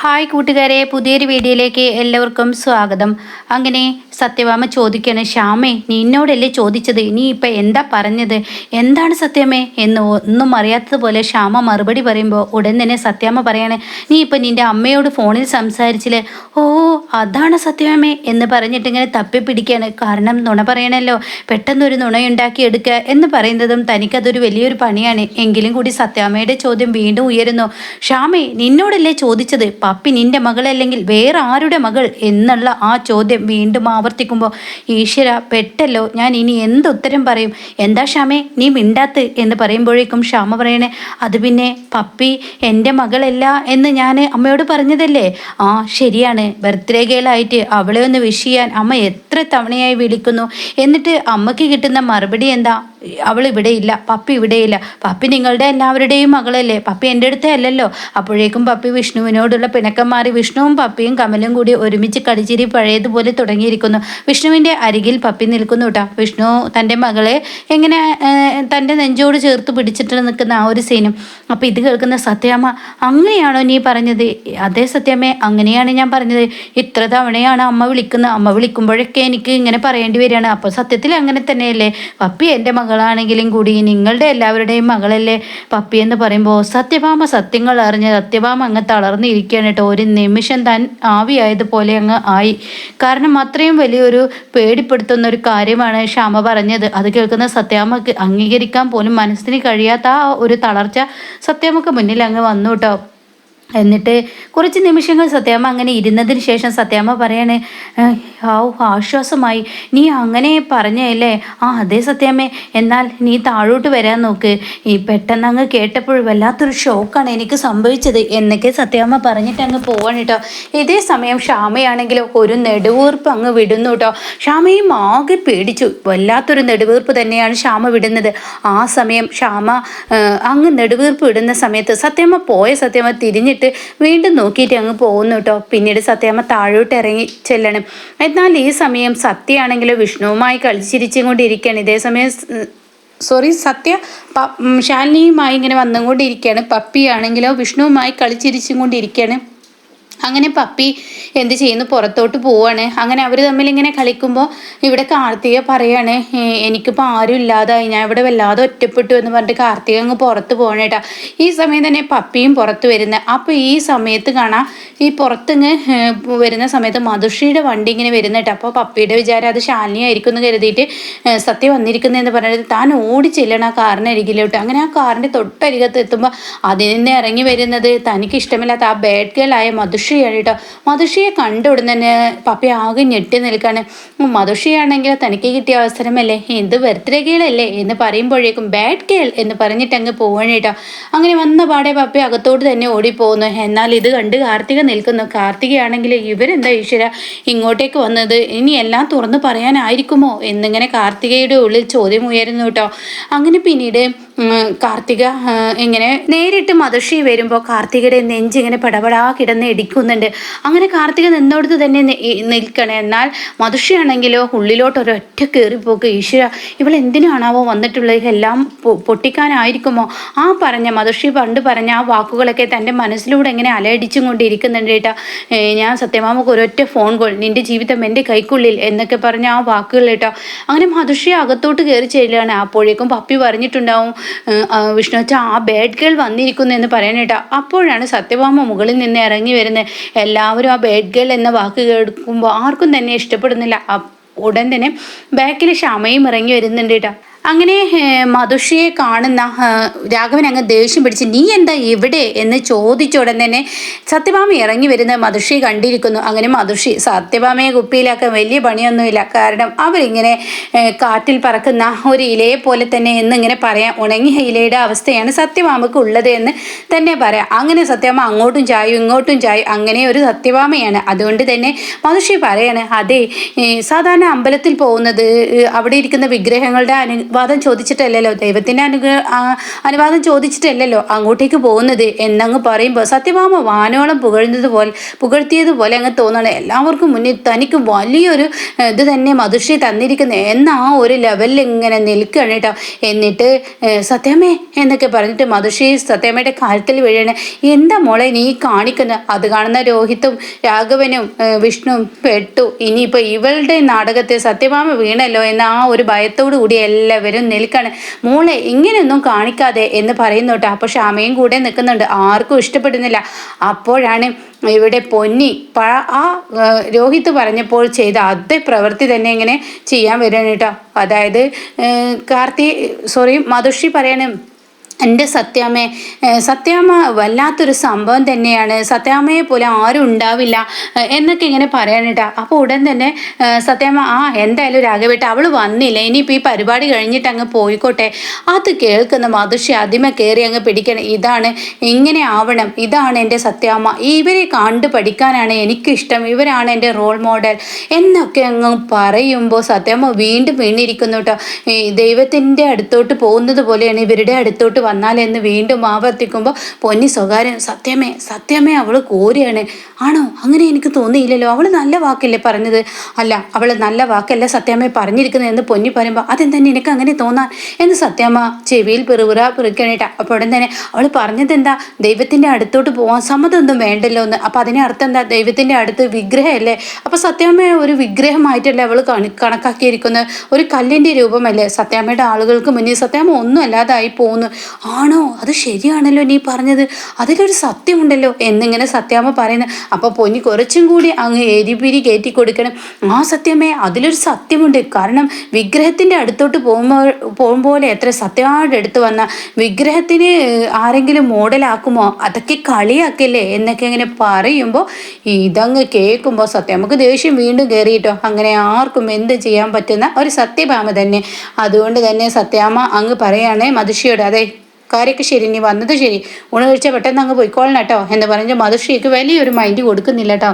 Hi കൂട്ടുകാരെ പുതിയൊരു വീഡിയോയിലേക്ക് എല്ലാവർക്കും സ്വാഗതം. അങ്ങനെ സത്യവാമ ചോദിക്കണ ശ്യാമേ നീ എന്നോടല്ലേ ചോദിച്ചത്? നീ ഇപ്പം എന്താ പറഞ്ഞത്? എന്താണ് സത്യമേ? എന്ന് ഒന്നും അറിയാത്തതുപോലെ ശ്യാമ മറുപടി പറയുമ്പോൾ ഉടൻ തന്നെ സത്യാമ്മ പറയാണ് നീ ഇപ്പം നിന്റെ അമ്മയോട് ഫോണിൽ സംസാരിച്ചില്ലേ? ഓ അതാണ് സത്യമേ എന്ന് പറഞ്ഞിട്ട് ഇങ്ങനെ തപ്പി പിടിക്കുകയാണ് കാരണം നുണ പറയണല്ലോ പെട്ടെന്നൊരു നുണയുണ്ടാക്കി എടുക്കുക എന്ന് പറയുന്നതും തനിക്കതൊരു വലിയൊരു പണിയാണ്. എങ്കിലും കൂടി സത്യാമ്മയുടെ ചോദ്യം വീണ്ടും ഉയരുന്നു ശ്യാമേ നിന്നോടല്ലേ ചോദിച്ചത്? പപ്പി നിന്റെ മകളല്ലെങ്കിൽ വേറെ ആരുടെ മകൾ എന്നുള്ള ആ ചോദ്യം വീണ്ടും ആവർത്തിക്കുമ്പോൾ ഈശ്വര പെട്ടല്ലോ. ഞാൻ ഇനി എന്ത് ഉത്തരം പറയും? എന്താ ശ്യാമേ നീ മിണ്ടാത്ത്? എന്ന് പറയുമ്പോഴേക്കും ശ്യാമ പറയണേ അത് പിന്നെ പപ്പി എന്റെ മകളല്ല എന്ന് ഞാൻ അമ്മയോട് പറഞ്ഞതല്ലേ? ആ ശരിയാണ്. ബർത്ത്ഡേ ഗേളായിട്ട് അവളെ ഒന്ന് വിഷ് ചെയ്യാൻ അമ്മ എത്ര തവണയായി വിളിക്കുന്നു? എന്നിട്ട് അമ്മയ്ക്ക് കിട്ടുന്ന മറുപടി എന്താ? അവൾ ഇവിടെയില്ല പപ്പി ഇവിടെയില്ല പപ്പി നിങ്ങളുടെ എല്ലാവരുടെയും മകളല്ലേ? പപ്പി എന്റെ അടുത്തേ അല്ലല്ലോ. അപ്പോഴേക്കും പപ്പി വിഷ്ണുവിനോടുള്ള പിണക്കം വിഷ്ണുവും പപ്പിയും കമലും കൂടി ഒരുമിച്ച് കളിച്ചിരി പഴയതുപോലെ തുടങ്ങിയിരിക്കുന്നു. വിഷ്ണുവിന്റെ അരികിൽ പപ്പി നിൽക്കുന്നു കേട്ടോ വിഷ്ണു തന്റെ മകളെ എങ്ങനെ തന്റെ നെഞ്ചോട് ചേർത്ത് പിടിച്ചിട്ട് നിൽക്കുന്ന ആ ഒരു സീനും. അപ്പോൾ ഇത് കേൾക്കുന്ന സത്യാമ്മ അങ്ങനെയാണോ നീ പറഞ്ഞത്? അതേ സത്യാമ്മേ അങ്ങനെയാണ് ഞാൻ പറഞ്ഞത്. ഇത്ര തവണയാണ് അമ്മ വിളിക്കുന്നത്. അമ്മ വിളിക്കുമ്പോഴൊക്കെ എനിക്ക് ഇങ്ങനെ പറയേണ്ടി വരികയാണ്. അപ്പോൾ സത്യത്തിൽ അങ്ങനെ തന്നെയല്ലേ? പപ്പി എന്റെ മകളാണെങ്കിലും കൂടി നിങ്ങളുടെ എല്ലാവരുടെയും മകളല്ലേ? പപ്പി എന്ന് പറയുമ്പോൾ സത്യഭാമ സത്യങ്ങൾ അറിഞ്ഞ് സത്യഭാമ അങ്ങ് തളർന്നിരിക്കുകയാണ് കേട്ടോ ഒരു നിമിഷം താൻ ആവിയായതുപോലെ അങ്ങ് ആയി. കാരണം അത്രയും വലിയൊരു പേടിപ്പെടുത്തുന്ന ഒരു കാര്യമാണ് ശ്യാമ പറഞ്ഞത്. അത് കേൾക്കുന്ന സത്യാമ്മക്ക് അംഗീകരിക്കാൻ പോലും മനസ്സിന് കഴിയാത്ത ആ ഒരു തളർച്ച സത്യാമ്മക്ക് മുന്നിൽ അങ്ങ് വന്നു കേട്ടോ. എന്നിട്ട് കുറച്ച് നിമിഷങ്ങൾ സത്യാമ്മ അങ്ങനെ ഇരുന്നതിന് ശേഷം സത്യാമ്മ പറയാണ് "ഏഹ്, ആശ്വാസമായി. നീ അങ്ങനെ പറഞ്ഞല്ലേ ആ അതെ സത്യാമ്മേ. എന്നാൽ നീ താഴോട്ട് വരാൻ നോക്ക്. ഈ പെട്ടെന്ന് അങ്ങ് കേട്ടപ്പോൾ വല്ലാത്തൊരു ഷോക്കാണ് എനിക്ക് സംഭവിച്ചത് എന്നൊക്കെ സത്യാമ്മ പറഞ്ഞിട്ട് അങ്ങ് പോവാണ് കേട്ടോ ഇതേ സമയം ക്ഷാമയാണെങ്കിലോ ഒരു നെടുവീർപ്പ് അങ്ങ് വിടുന്നു കേട്ടോ ക്ഷാമയും ആകെ പേടിച്ചു. വല്ലാത്തൊരു നെടുവീർപ്പ് തന്നെയാണ് ക്ഷാമ വിടുന്നത്. ആ സമയം ക്ഷാമ അങ്ങ് നെടുവീർപ്പ് വിടുന്ന സമയത്ത് സത്യമ്മ പോയ സത്യമ്മ തിരിഞ്ഞിട്ട് വീണ്ടും നോക്കിയിട്ട് അങ്ങ് പോകുന്നു കേട്ടോ. പിന്നീട് സത്യാമ്മ താഴോട്ട് ഇറങ്ങി ചെല്ലണം. എന്നാൽ ഈ സമയം സത്യയാണെങ്കിലോ വിഷ്ണുവുമായി കളിച്ചിരിച്ചും കൊണ്ടിരിക്കുകയാണ് ഇതേ സമയം സോറി സത്യ ശാലിനിയുമായി ഇങ്ങനെ വന്നുകൊണ്ടിരിക്കുകയാണ്. പപ്പിയാണെങ്കിലോ വിഷ്ണുവുമായി കളിച്ചിരിച്ചും കൊണ്ടിരിക്കുകയാണ് അങ്ങനെ പപ്പി എന്ത് ചെയ്യുന്നു? പുറത്തോട്ട് പോവാണ്. അങ്ങനെ അവർ തമ്മിൽ ഇങ്ങനെ കളിക്കുമ്പോൾ ഇവിടെ കാർത്തിക പറയാണ് "ഏ, എനിക്കിപ്പോൾ ആരും ഇല്ലാതായി. ഞാൻ ഇവിടെ വല്ലാതെ ഒറ്റപ്പെട്ടു എന്ന് പറഞ്ഞിട്ട് കാർത്തിക അങ്ങ് പുറത്ത് പോകണം ഈ സമയം തന്നെ പപ്പിയും പുറത്ത് വരുന്നത് അപ്പോൾ ഈ സമയത്ത് കാണാം ഈ പുറത്തിങ്ങ് വരുന്ന സമയത്ത് മധുഷിയുടെ വണ്ടി ഇങ്ങനെ വരുന്ന അപ്പോൾ പപ്പിയുടെ വിചാരം അത് ശാലിനി ആയിരിക്കും എന്ന് കരുതിയിട്ട് സത്യം വന്നിരിക്കുന്നതെന്ന് പറഞ്ഞിട്ട് താൻ ഓടി ചെല്ലണം ആ കാറിന്റെ അരികിലോട്ട് അങ്ങനെ ആ കാറിന്റെ തൊട്ടരികത്ത് എത്തുമ്പോൾ അതിൽ നിന്ന് ഇറങ്ങി വരുന്നത് തനിക്ക് ഇഷ്ടമില്ലാത്ത ആ ബാഡ് ഗേൾ ആയ മധുഷിയാണ് കേട്ടോ മധുഷിയെ കണ്ട ഉടനെ തന്നെ പപ്പി ആകെ ഞെട്ടി നിൽക്കാണ്. മധുഷിയാണെങ്കിൽ തനിക്ക് കിട്ടിയ അവസരമല്ലേ? എന്ത് ബർത്ത്ഡേ ഗേളല്ലേ എന്ന് പറയുമ്പോഴേക്കും ബാഡ് ഗേൾ എന്ന് പറഞ്ഞിട്ട് അങ്ങ് പോവാണ് കേട്ടോ. അങ്ങനെ വന്ന പാടെ പപ്പി അകത്തോട്ട് തന്നെ ഓടിപ്പോകുന്നു. എന്നാൽ ഇത് കണ്ട് കാർത്തിക നിൽക്കുന്നു. കാർത്തികയാണെങ്കിൽ ഇവരെന്താ ഈശ്വര ഇങ്ങോട്ടേക്ക് വന്നത്? ഇനി എല്ലാം തുറന്നു പറയാനായിരിക്കുമോ? എന്നിങ്ങനെ കാർത്തികയുടെ ഉള്ളിൽ ചോദ്യം ഉയരുന്നു കേട്ടോ. അങ്ങനെ പിന്നീട് കാർത്തിക ഇങ്ങനെ നേരിട്ട് മധുഷി വരുമ്പോൾ കാർത്തികയുടെ നെഞ്ചിങ്ങനെ പടപടാ കിടന്ന് ഇടിക്കുന്നുണ്ട്. അങ്ങനെ കാർത്തിക നിന്നോടത്ത് തന്നെ നിൽക്കണേ. എന്നാൽ മധുഷിയാണെങ്കിലോ ഉള്ളിലോട്ട് ഒരൊറ്റ കയറിപ്പോക്ക് ഈശ്വര ഇവൾ എന്തിനാണാവോ വന്നിട്ടുള്ളത് എല്ലാം പൊട്ടിക്കാനായിരിക്കുമോ? ആ പറഞ്ഞ മധുഷി പണ്ട് പറഞ്ഞ ആ വാക്കുകളൊക്കെ തന്റെ മനസ്സിലൂടെ ഇങ്ങനെ അലയടിച്ചും കൊണ്ടിരിക്കുന്നുണ്ട് കേട്ടോ. ഞാൻ സത്യമാമക്ക് ഒരൊറ്റ ഫോൺ കോൾ നിന്റെ ജീവിതം എന്റെ കൈക്കുള്ളിൽ എന്നൊക്കെ പറഞ്ഞ ആ വാക്കുകൾ കേട്ടോ. അങ്ങനെ മധുഷി അകത്തോട്ട് കയറി ചെല്ലുകയാണ്. അപ്പോഴേക്കും പപ്പി പറഞ്ഞിട്ടുണ്ടാവും വിഷ്ണു അച്ഛാ ആ ബാഡ് ഗേൾ വന്നിരിക്കുന്നു എന്ന് പറയാൻ കേട്ടോ. അപ്പോഴാണ് സത്യഭാമ മുകളിൽ നിന്ന് ഇറങ്ങി വരുന്നത് എല്ലാവരും ആ ബാഡ് ഗേൾ എന്ന വാക്ക് കേൾക്കുമ്പോൾ ആർക്കും തന്നെ ഇഷ്ടപ്പെടുന്നില്ല. ഉടൻ തന്നെ ബാക്കിൽ ക്ഷമയും ഇറങ്ങി വരുന്നുണ്ട് കേട്ടോ. അങ്ങനെ മധുഷയെ കാണുന്ന രാഘവൻ അങ്ങ് ദേഷ്യം പിടിച്ച് നീ എന്താ ഇവിടെ? എന്ന് ചോദിച്ച ഉടൻ തന്നെ സത്യഭാമ ഇറങ്ങി വരുന്ന മധുഷിയെ കണ്ടിരിക്കുന്നു. അങ്ങനെ മധുഷി സത്യഭാമയെ കുപ്പിയിലാക്കാൻ വലിയ പണിയൊന്നുമില്ല. കാരണം അവരിങ്ങനെ കാറ്റിൽ പറക്കുന്ന ഒരു ഇലയെ പോലെ തന്നെ എന്നിങ്ങനെ പറയാം ഉണങ്ങിയ ഇലയുടെ അവസ്ഥയാണ് സത്യഭാമക്ക് ഉള്ളത് എന്ന് തന്നെ പറയാം. അങ്ങനെ സത്യഭാമ അങ്ങോട്ടും ചായും ഇങ്ങോട്ടും ചായും. അങ്ങനെ ഒരു സത്യഭാമയാണ്. അതുകൊണ്ട് തന്നെ മധുഷി പറയാണ് അതെ സാധാരണ അമ്പലത്തിൽ പോകുന്നത് അവിടെ ഇരിക്കുന്ന വിഗ്രഹങ്ങളുടെ അനു അനുവാദം ചോദിച്ചിട്ടല്ലല്ലോ? ദൈവത്തിന്റെ അനുഗ്രഹ അനുവാദം ചോദിച്ചിട്ടല്ലല്ലോ അങ്ങോട്ടേക്ക് പോകുന്നത് എന്നങ്ങ് പറയുമ്പോൾ സത്യഭാമ വാനോളം പുകഴ്ന്നതുപോലെ പുകഴ്ത്തിയതുപോലെ അങ്ങ് തോന്നണം. എല്ലാവർക്കും മുന്നിൽ തനിക്ക് വലിയൊരു ഇത് തന്നെ മധുശ്രീ തന്നിരിക്കുന്നത് എന്ന ആ ഒരു ലെവലിൽ ഇങ്ങനെ നിൽക്കുകയാണ് കേട്ടോ. എന്നിട്ട് സത്യമേ എന്നൊക്കെ പറഞ്ഞിട്ട് മധുശ്രീ സത്യമയുടെ കാലത്തിൽ വീഴണ. എന്താ മോളെ നീ കാണിക്കുന്നത് അത് കാണുന്ന രോഹിത്തും രാഘവനും വിഷ്ണുവും പെട്ടു. ഇനിയിപ്പോൾ ഇവളുടെ നാടകത്തെ സത്യഭാമ വീണല്ലോ എന്ന ആ ഒരു ഭയത്തോടു കൂടി എല്ലാവരും നിൽക്കാണ്. മോളെ ഇങ്ങനെയൊന്നും കാണിക്കാതെ എന്ന് പറയുന്നു കേട്ടോ. അപ്പോൾ ക്ഷാമയും കൂടെ നിൽക്കുന്നുണ്ട്. ആർക്കും ഇഷ്ടപ്പെടുന്നില്ല. അപ്പോഴാണ് ഇവിടെ പൊന്നി ആ രോഹിത് പറഞ്ഞപ്പോൾ ചെയ്ത അതേ പ്രവൃത്തി തന്നെ ഇങ്ങനെ ചെയ്യാൻ വരികയാണ് കേട്ടോ. അതായത് കാർത്തി സോറി മധുഷി പറയണം എന്റെ സത്യാമ്മ സത്യാമ്മ വല്ലാത്തൊരു സംഭവം തന്നെയാണ്. സത്യാമ്മയെ പോലെ ആരും ഉണ്ടാവില്ല എന്നൊക്കെ ഇങ്ങനെ പറയാനിട്ടാ. അപ്പോൾ ഉടൻ തന്നെ സത്യാമ്മ ആ എന്തായാലും രാഘവേട്ട അവൾ വന്നില്ല. ഇനിയിപ്പോൾ ഈ പരിപാടി കഴിഞ്ഞിട്ട് അങ്ങ് പോയിക്കോട്ടെ. അത് കേൾക്കുന്ന മധുഷി അതിമ കയറി അങ്ങ് പിടിക്കണം. ഇതാണ് ഇങ്ങനെ ആവണം. ഇതാണ് എന്റെ സത്യാമ്മ. ഇവരെ കണ്ടു പഠിക്കാനാണ് എനിക്കിഷ്ടം. ഇവരാണ് എന്റെ റോൾ മോഡൽ എന്നൊക്കെ അങ്ങ് പറയുമ്പോൾ സത്യാമ്മ വീണ്ടും വീണിരിക്കുന്നു കേട്ടോ. ദൈവത്തിന്റെ അടുത്തോട്ട് പോകുന്നത് പോലെയാണ് ഇവരുടെ അടുത്തോട്ട് വന്നാൽ എന്ന് വീണ്ടും ആവർത്തിക്കുമ്പോൾ പൊന്നി സ്വകാര്യം സത്യമേ സത്യമേ അവൾ കോരിയാണ്. ആണോ? അങ്ങനെ എനിക്ക് തോന്നിയില്ലല്ലോ. അവൾ നല്ല വാക്കല്ലേ പറഞ്ഞത്? അല്ല അവൾ നല്ല വാക്കല്ല സത്യമേ പറഞ്ഞിരിക്കുന്നത്. എന്ന് പൊന്നി പറയുമ്പോൾ അതെന്താ നിനക്ക് അങ്ങനെ തോന്നാൻ? എന്ന് സത്യമ്മ ചെവിയിൽ പെറുപുറ പെറുക്കണേട്ട. അപ്പോൾ ഉടൻ തന്നെ അവൾ പറഞ്ഞത് എന്താ ദൈവത്തിന്റെ അടുത്തോട്ട് പോകാൻ സമ്മതമൊന്നും വേണ്ടല്ലോ എന്ന്. അപ്പോൾ അതിനെ അർത്ഥം എന്താ? ദൈവത്തിന്റെ അടുത്ത് വിഗ്രഹമല്ലേ? അപ്പോൾ സത്യാമ്മയെ ഒരു വിഗ്രഹമായിട്ടല്ലേ അവൾ കണി കണക്കാക്കിയിരിക്കുന്നത്? ഒരു കല്ലിന്റെ രൂപമല്ലേ? സത്യാമ്മയുടെ ആളുകൾക്ക് മുന്നിൽ സത്യാമ്മ ഒന്നും അല്ലാതായി പോകുന്നു ആണോ? അത് ശരിയാണല്ലോ നീ പറഞ്ഞത്. അതിലൊരു സത്യമുണ്ടല്ലോ എന്നിങ്ങനെ സത്യാമ്മ പറയുന്നത്. അപ്പോൾ പൊന്നി കുറച്ചും കൂടി അങ്ങ് എരിപിരി കയറ്റി കൊടുക്കണം. ആ സത്യമേ അതിലൊരു സത്യമുണ്ട്. കാരണം വിഗ്രഹത്തിന്റെ അടുത്തോട്ട് പോകുമ്പോൾ പോകുമ്പോലെ എത്ര സത്യമായിട്ട് എടുത്തു വന്ന വിഗ്രഹത്തിന് ആരെങ്കിലും മോഡലാക്കുമോ? അതൊക്കെ കളിയാക്കല്ലേ എന്നൊക്കെ ഇങ്ങനെ പറയുമ്പോൾ ഇതങ്ങ് കേൾക്കുമ്പോൾ സത്യം നമുക്ക് ദേഷ്യം വീണ്ടും കയറിയിട്ടോ അങ്ങനെ ആർക്കും എന്ത് ചെയ്യാൻ പറ്റുന്ന ഒരു സത്യഭാമ തന്നെ. അതുകൊണ്ട് തന്നെ സത്യാമ്മ അങ്ങ് പറയുകയാണേ മധുഷിയോട് അതെ കാര്യമൊക്കെ ശരി നീ വന്നത് ശരി. ഊണ് കഴിച്ചാൽ പെട്ടെന്ന് അങ്ങ് പോയിക്കോളണം കേട്ടോ എന്ന് പറഞ്ഞ മധുശ്രീക്ക് വലിയൊരു മൈൻഡ് കൊടുക്കുന്നില്ല കേട്ടോ.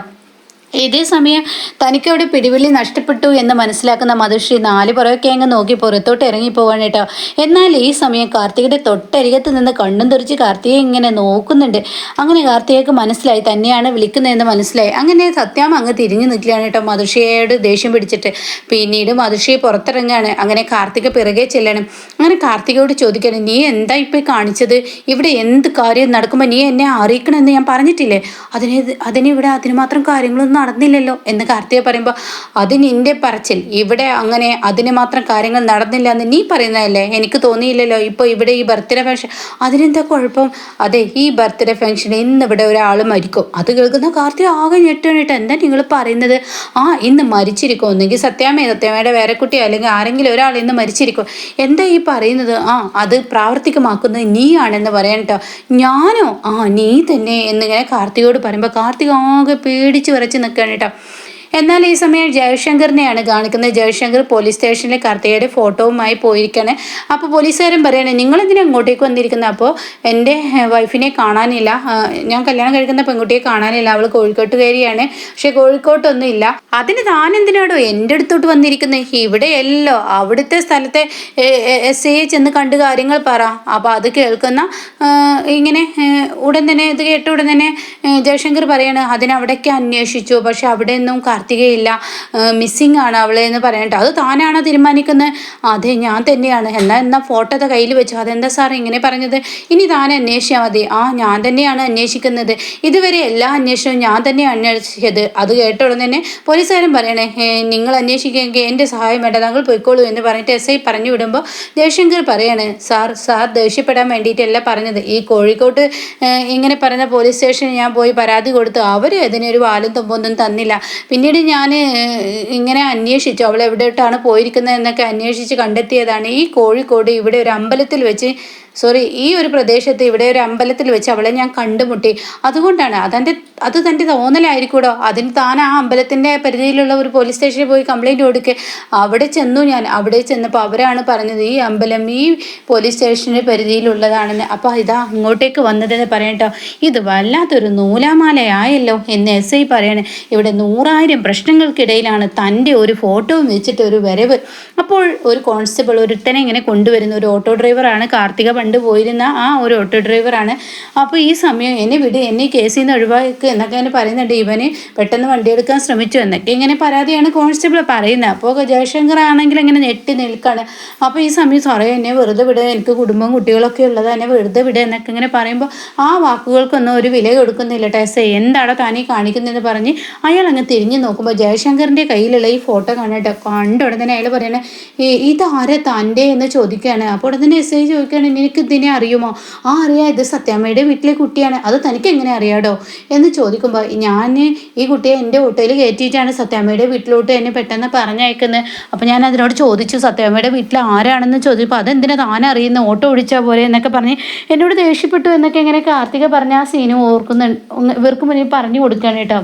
ഇതേ സമയം തനിക്ക് അവിടെ പിടിവിളി നഷ്ടപ്പെട്ടു എന്ന് മനസ്സിലാക്കുന്ന മധുശ്രീ നാല് പുറമൊക്കെ അങ്ങ് നോക്കി പുറത്തോട്ട് ഇറങ്ങിപ്പോവാണ് കേട്ടോ. എന്നാൽ ഈ സമയം കാർത്തികയുടെ തൊട്ടരികത്ത് നിന്ന് കണ്ണും തുറിച്ച് കാർത്തികയെ ഇങ്ങനെ നോക്കുന്നുണ്ട്. അങ്ങനെ കാർത്തികയ്ക്ക് മനസ്സിലായി തന്നെയാണ് വിളിക്കുന്നതെന്ന് മനസ്സിലായി. അങ്ങനെ സത്യാമ്മ അങ്ങ് തിരിഞ്ഞു നിൽക്കുകയാണ് കേട്ടോ മധുഷിയോട് ദേഷ്യം പിടിച്ചിട്ട്. പിന്നീട് മധുഷിയെ പുറത്തിറങ്ങുകയാണ്. അങ്ങനെ കാർത്തിക പിറകെ ചെല്ലണം. അങ്ങനെ കാർത്തികയോട് ചോദിക്കണം നീ എന്താ ഇപ്പോൾ കാണിച്ചത്? ഇവിടെ എന്ത് കാര്യം നടക്കുമ്പോൾ നീ എന്നെ അറിയിക്കണമെന്ന് ഞാൻ പറഞ്ഞിട്ടില്ലേ? അതിനെ അതിനെ ഇവിടെ അതിന് മാത്രം കാര്യങ്ങളൊന്നും നടന്നില്ലല്ലോ എന്ന് കാർത്തിക പറയുമ്പോൾ അത് നിന്റെ പറച്ചിൽ. ഇവിടെ അങ്ങനെ അതിന് മാത്രം കാര്യങ്ങൾ നടന്നില്ല എന്ന് നീ പറയുന്നതല്ലേ? എനിക്ക് തോന്നിയില്ലല്ലോ. ഇപ്പോൾ ഇവിടെ ഈ ബർത്ത്ഡേ ഫംഗ്ഷൻ അതിനെന്താ കുഴപ്പം? അതെ ഈ ബർത്ത്ഡേ ഫംഗ്ഷൻ ഇന്ന് ഇവിടെ ഒരാൾ മരിക്കും. അത് കേൾക്കുന്ന കാർത്തിക ആകെ ഞെട്ടണിട്ട് എന്താ നിങ്ങൾ പറയുന്നത്? ആ ഇന്ന് മരിച്ചിരിക്കും. ഒന്നെങ്കിൽ സത്യാമേ സത്യാമയുടെ വേറെ കുട്ടിയോ അല്ലെങ്കിൽ ആരെങ്കിലും ഒരാൾ ഇന്ന് മരിച്ചിരിക്കും. എന്താ ഈ പറയുന്നത്? ആ അത് പ്രാവർത്തികമാക്കുന്നത് നീയാണെന്ന് പറയാൻ കേട്ടോ ഞാനോ? ആ നീ തന്നെ എന്നിങ്ങനെ കാർത്തികയോട് പറയുമ്പോൾ കാർത്തിക ആകെ പേടിച്ച് വിറച്ച് നിൽക്കുകയാണ് കേട്ടോ. എന്നാൽ ഈ സമയം ജയശങ്കറിനെയാണ് കാണിക്കുന്നത്. ജയശങ്കർ പോലീസ് സ്റ്റേഷനിലെ കർത്തയുടെ ഫോട്ടോവുമായി പോയിരിക്കുകയാണ് അപ്പോൾ പോലീസുകാരൻ പറയണേ നിങ്ങൾ എന്തിനാ അങ്ങോട്ടേക്ക് വന്നിരിക്കുന്നത് അപ്പോൾ എന്റെ വൈഫിനെ കാണാനില്ല. ഞാൻ കല്യാണം കഴിക്കുന്ന പെൺകുട്ടിയെ കാണാനില്ല. അവൾ കോഴിക്കോട്ടുകാരിയാണ്. പക്ഷെ കോഴിക്കോട്ടൊന്നും ഇല്ല. അതിന് താൻ എന്തിനാടോ എന്റെ അടുത്തോട്ട് വന്നിരിക്കുന്നത് ഇവിടെയല്ലോ അവിടുത്തെ സ്ഥലത്തെ എസ് ഐയെ ചെന്ന് കണ്ട് കാര്യങ്ങൾ പറ. അപ്പോൾ അത് കേൾക്കുന്ന ഇങ്ങനെ ഉടൻ തന്നെ ഇത് കേട്ട ഉടൻ തന്നെ ജയശങ്കർ പറയാണ് അതിനവിടേക്ക് അന്വേഷിച്ചു. പക്ഷെ അവിടെ ഒന്നും കാർത്തികയില്ല മിസ്സിങ് ആണ് അവളെ എന്ന് പറയട്ടെ അത് താനാണ് തീരുമാനിക്കുന്നത്? അതെ ഞാൻ തന്നെയാണ്. എന്നാൽ എന്നാൽ ഫോട്ടോ കയ്യിൽ വെച്ചു? അതെന്താ സാർ ഇങ്ങനെ പറഞ്ഞത്? ഇനി താൻ അന്വേഷിച്ചാൽ മതി. ആ ഞാൻ തന്നെയാണ് അന്വേഷിക്കുന്നത്. ഇതുവരെ എല്ലാ അന്വേഷണവും ഞാൻ തന്നെയാണ് അന്വേഷിച്ചത്. അത് കേട്ട ഉടനെ തന്നെ പോലീസുകാരൻ പറയണേ "ഏ, നിങ്ങൾ അന്വേഷിക്കുമെങ്കിൽ എന്റെ സഹായം വേണ്ട. താങ്കൾ പോയിക്കോളൂ എന്ന് പറഞ്ഞിട്ട് എസ് ഐ പറഞ്ഞു വിടുമ്പോൾ ജയശങ്കർ പറയാണ് സാർ സാർ ദേഷ്യപ്പെടാൻ വേണ്ടിയിട്ടല്ല പറഞ്ഞത്. ഈ കോഴിക്കോട്ട് ഇങ്ങനെ പറഞ്ഞ പോലീസ് സ്റ്റേഷനിൽ ഞാൻ പോയി പരാതി കൊടുത്തു. അവർ അതിനൊരു വാലും തുമ്പൊന്നും തന്നില്ല. പിന്നീട് ഞാൻ ഇങ്ങനെ അന്വേഷിച്ചു. അവൾ എവിടെയിട്ടാണ് പോയിരിക്കുന്നത് എന്നൊക്കെ അന്വേഷിച്ച് കണ്ടെത്തിയതാണ്. ഈ കോഴിക്കോട് ഇവിടെ ഒരു അമ്പലത്തിൽ വെച്ച് സോറി ഈ ഒരു പ്രദേശത്ത് ഇവിടെ ഒരു അമ്പലത്തിൽ വെച്ച് അവളെ ഞാൻ കണ്ടുമുട്ടി. അതുകൊണ്ടാണ് അതെന്റെ അത് തന്റെ തോന്നലായിരിക്കൂടോ? അതിന് താൻ ആ അമ്പലത്തിന്റെ പരിധിയിലുള്ള ഒരു പോലീസ് സ്റ്റേഷനിൽ പോയി കംപ്ലൈന്റ് കൊടുക്കുക അവിടെ ചെന്നു ഞാൻ അവിടെ ചെന്നപ്പോൾ അവരാണ് പറഞ്ഞത് ഈ അമ്പലം ഈ പോലീസ് സ്റ്റേഷന്റെ പരിധിയിലുള്ളതാണെന്ന്. അപ്പോൾ ഇതാ ഇങ്ങോട്ടേക്ക് വന്നതെന്ന് പറയട്ടോ ഇത് വല്ലാത്തൊരു നൂലാമാലയായല്ലോ എന്ന് എസ് ഐ പറയണേ. ഇവിടെ നൂറായിരം പ്രശ്നങ്ങൾക്കിടയിലാണ് തന്റെ ഒരു ഫോട്ടോ വെച്ചിട്ട് ഒരു വരവ്. അപ്പോൾ ഒരു കോൺസ്റ്റബിൾ ഒരുത്തനെ ഇങ്ങനെ കൊണ്ടുവരുന്ന ഒരു ഓട്ടോ ഡ്രൈവറാണ് കാർത്തിക പണ്ട് പോയിരുന്ന ആ ഒരു ഓട്ടോ ഡ്രൈവറാണ് അപ്പോൾ ഈ സമയം എന്നെ വിട് എന്നെ കേസിൽ നിന്ന് ഒഴിവാക്കുക എന്നൊക്കെ അങ്ങനെ പറയുന്നുണ്ട്. ഇവന് പെട്ടെന്ന് വണ്ടി എടുക്കാൻ ശ്രമിച്ചു എന്നൊക്കെ ഇങ്ങനെ പരാതിയാണ് കോൺസ്റ്റബിൾ പറയുന്നത്. അപ്പോൾ ജയശങ്കർ ആണെങ്കിൽ ഇങ്ങനെ ഞെട്ടി നിൽക്കുകയാണ് അപ്പോൾ ഈ സമയം സോറേ എന്നെ വെറുതെ വിടുക എനിക്ക് കുടുംബം കുട്ടികളൊക്കെ ഉള്ളത്. എന്നെ വെറുതെ വിടുക എന്നൊക്കെ ഇങ്ങനെ പറയുമ്പോൾ ആ വാക്കുകൾക്കൊന്നും ഒരു വില കൊടുക്കുന്നില്ല ടെസ് എന്താണോ താനീ കാണിക്കുന്നതെന്ന് പറഞ്ഞ് അയാൾ അങ്ങ് തിരിഞ്ഞു നോക്കുമ്പോൾ ജയശങ്കറിന്റെ കയ്യിലുള്ള ഈ ഫോട്ടോ കാണട്ടെ. കണ്ട ഉടനെ അയാൾ പറയണേ ഇതാരെ തന്റെ? എന്ന് ചോദിക്കുകയാണ്. അപ്പോൾ ഉടനെ എസ് ഐ ചോദിക്കുകയാണ് നിനക്ക് ഇതിനെ അറിയുമോ? ആ അറിയാം ഇത് സത്യാമ്മയുടെ വീട്ടിലെ കുട്ടിയാണ്. അത് തനിക്ക് എങ്ങനെ അറിയാടോ? എന്ന് ചോദിക്കുമ്പോൾ ഞാൻ ഈ കുട്ടിയെ എന്റെ ഓട്ടോയിൽ കയറ്റിയിട്ടാണ് സത്യാമ്മയുടെ വീട്ടിലോട്ട് എന്നെ പെട്ടെന്ന് പറഞ്ഞയക്കുന്നത് അപ്പോൾ ഞാൻ അതിനോട് ചോദിച്ചു സത്യാമ്മയുടെ വീട്ടിൽ ആരാണെന്ന് ചോദിച്ചപ്പോൾ അതെന്തിനാ താൻ അറിയുന്ന? ഓട്ടോ ഓടിച്ചാൽ പോലെ എന്നൊക്കെ പറഞ്ഞ് എന്നോട് ദേഷ്യപ്പെട്ടു എന്നൊക്കെ ഇങ്ങനെ കാർത്തിക പറഞ്ഞ ആ സീനും ഓർക്കുന്നുണ്ട് ഇവർക്ക് മുന്നിൽ പറഞ്ഞു കൊടുക്കുകയാണ് കേട്ടോ.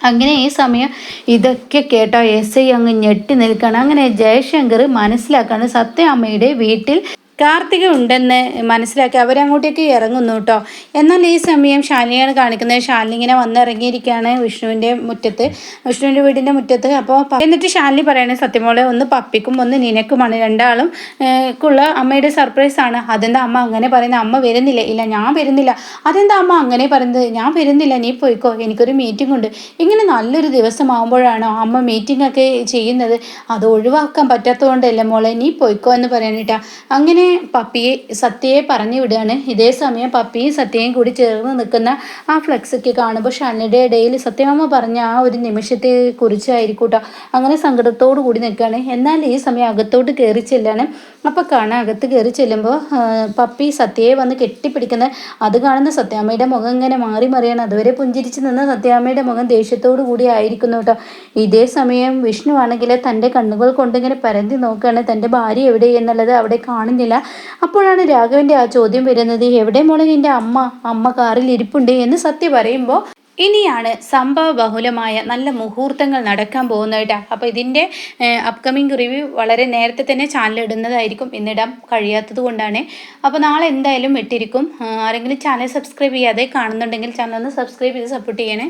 അങ്ങനെ ഈ സമയം ഇതൊക്കെ കേട്ടോ. എസ് ഐ അങ്ങ് ഞെട്ടി നിൽക്കണം. അങ്ങനെ ജയശങ്കർ മനസ്സിലാക്കാണ് സത്യാമ്മയുടെ വീട്ടിൽ കാർത്തിക ഉണ്ടെന്ന് മനസ്സിലാക്കി അവരങ്ങോട്ടേക്ക് ഇറങ്ങുന്നു കേട്ടോ. എന്നാൽ ഈ സമയം ശാലിനിയാണ് കാണിക്കുന്നത്. ശാലിനി ഇങ്ങനെ വന്നിറങ്ങിയിരിക്കുകയാണ് വിഷ്ണുവിന്റെ മുറ്റത്ത് വിഷ്ണുവിന്റെ വീടിന്റെ മുറ്റത്ത്. അപ്പോൾ എന്നിട്ട് ശാലിനി പറയണേ സത്യമോളെ ഒന്ന് പപ്പിക്കും ഒന്ന് നിനക്കുമാണ്. രണ്ടാളും ക്കുള്ള അമ്മയുടെ സർപ്രൈസ് ആണ്. അതെന്താ അമ്മ അങ്ങനെ പറയുന്നത്? അമ്മ വരുന്നില്ല. ഇല്ല ഞാൻ വരുന്നില്ല. അതെന്താ അമ്മ അങ്ങനെ പറയുന്നത്? ഞാൻ വരുന്നില്ല. നീ പോയിക്കോ. എനിക്കൊരു മീറ്റിംഗ് ഉണ്ട്. ഇങ്ങനെ നല്ലൊരു ദിവസമാകുമ്പോഴാണോ അമ്മ മീറ്റിംഗ് ഒക്കെ ചെയ്യുന്നത്. അത് ഒഴിവാക്കാൻ പറ്റാത്തതുകൊണ്ടല്ലേ മോളെ നീ പോയിക്കോ എന്ന് പറയാനിട്ടാ അങ്ങനെ പപ്പിയെ സത്യയെ പറഞ്ഞു വിടുകയാണ്. ഇതേ സമയം പപ്പിയും സത്യയും കൂടി ചേർന്ന് നിൽക്കുന്ന ആ ഫ്ലെക്സ് ഒക്കെ കാണുമ്പോൾ ഷണ്ണിയുടെ ഇടയിൽ സത്യമാമ പറഞ്ഞ ആ ഒരു നിമിഷത്തെ കുറിച്ചായിരിക്കും കേട്ടോ അങ്ങനെ സങ്കടത്തോടു കൂടി നിൽക്കുകയാണ്. എന്നാൽ ഈ സമയം അകത്തോട്ട് കയറി ചെല്ലാണ്. അപ്പോൾ കാണാൻ അകത്ത് കയറി ചെല്ലുമ്പോൾ പപ്പി സത്യയെ വന്ന് കെട്ടിപ്പിടിക്കുന്നത് അത് കാണുന്ന സത്യാമ്മയുടെ മുഖം ഇങ്ങനെ മാറി മറിയാണ്. അതുവരെ പുഞ്ചിരിച്ച് നിന്ന സത്യാമ്മയുടെ മുഖം ദേഷ്യത്തോടു കൂടി ആയിരിക്കുന്നു കേട്ടോ. ഇതേ സമയം വിഷ്ണു ആണെങ്കിൽ തന്റെ കണ്ണുകൾ കൊണ്ടിങ്ങനെ പരന്തി നോക്കുകയാണ്. തന്റെ ഭാര്യ എവിടെ എന്നുള്ളത് അവിടെ കാണുന്നില്ല. അപ്പോഴാണ് രാഘവന്റെ ആ ചോദ്യം വരുന്നത്. എവിടെ മോളെ നിന്റെ അമ്മ? അമ്മ കാറിൽ ഇരിപ്പുണ്ട് എന്ന് സത്യ പറയുമ്പോൾ ഇനിയാണ് സംഭവ ബഹുലമായ നല്ല മുഹൂർത്തങ്ങൾ നടക്കാൻ പോകുന്നതായിട്ട് അപ്പോൾ ഇതിന്റെ അപ്കമിങ് റിവ്യൂ വളരെ നേരത്തെ തന്നെ ചാനൽ ഇടുന്നതായിരിക്കും ഇന്നിടാൻ കഴിയാത്തത് കൊണ്ടാണ്. അപ്പോൾ നാളെ എന്തായാലും ഇട്ടിരിക്കും. ആരെങ്കിലും ചാനൽ സബ്സ്ക്രൈബ് ചെയ്യാതെ കാണുന്നുണ്ടെങ്കിൽ ചാനൽ ഒന്ന് സബ്സ്ക്രൈബ് ചെയ്ത് സപ്പോർട്ട് ചെയ്യണേ.